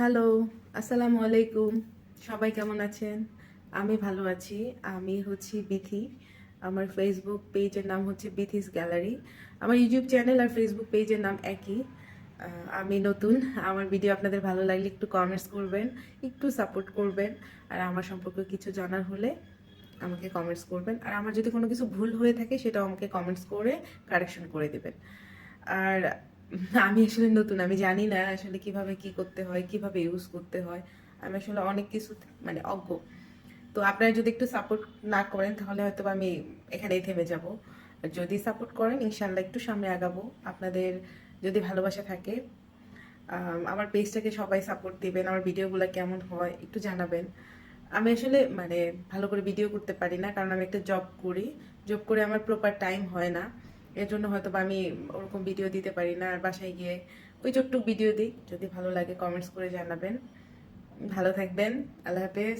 Hello আসসালামু আলাইকুম। সবাই কেমন আছেন? আমি ভালো আছি। আমি হচ্ছি বিথি। আমার ফেসবুক পেজের নাম হচ্ছে বিথিস গ্যালারি। আমার ইউটিউব চ্যানেল আর ফেসবুক পেজের নাম একই। আমি নতুন। আমার ভিডিও আপনাদের ভালো লাগলে একটু কমেন্টস করবেন, একটু সাপোর্ট করবেন। আর আমার সম্পর্কে কিছু জানার হলে আমাকে কমেন্টস করবেন। আর আমার যদি কোনো কিছু ভুল হয়ে থাকে, সেটাও আমাকে কমেন্টস করে কারেকশন করে দেবেন। আর আমি আসলে নতুন, আমি জানি না আসলে কীভাবে কি করতে হয়, কীভাবে ইউজ করতে হয়। আমি আসলে অনেক কিছু মানে অজ্ঞ। তো আপনারা যদি একটু সাপোর্ট না করেন, তাহলে হয়তো আমি এখানেই থেমে যাব। যদি সাপোর্ট করেন ইনশাল্লাহ একটু সামনে আগাবো। আপনাদের যদি ভালোবাসা থাকে আমার পেজটাকে সবাই সাপোর্ট দিবেন, আমার ভিডিওগুলো কেমন হয়, একটু জানাবেন। আমি আসলে মানে ভালো করে ভিডিও করতে পারি না, কারণ আমি একটা জব করি। জব করে আমার প্রপার টাইম হয় না। এর জন্য হয়তো বা আমি ওরকম ভিডিও দিতে পারি না। আর বাসায় গিয়ে ওই চোটটুক ভিডিও দিই। যদি ভালো লাগে কমেন্টস করে জানাবেন। ভালো থাকবেন। আল্লাহ হাফেজ।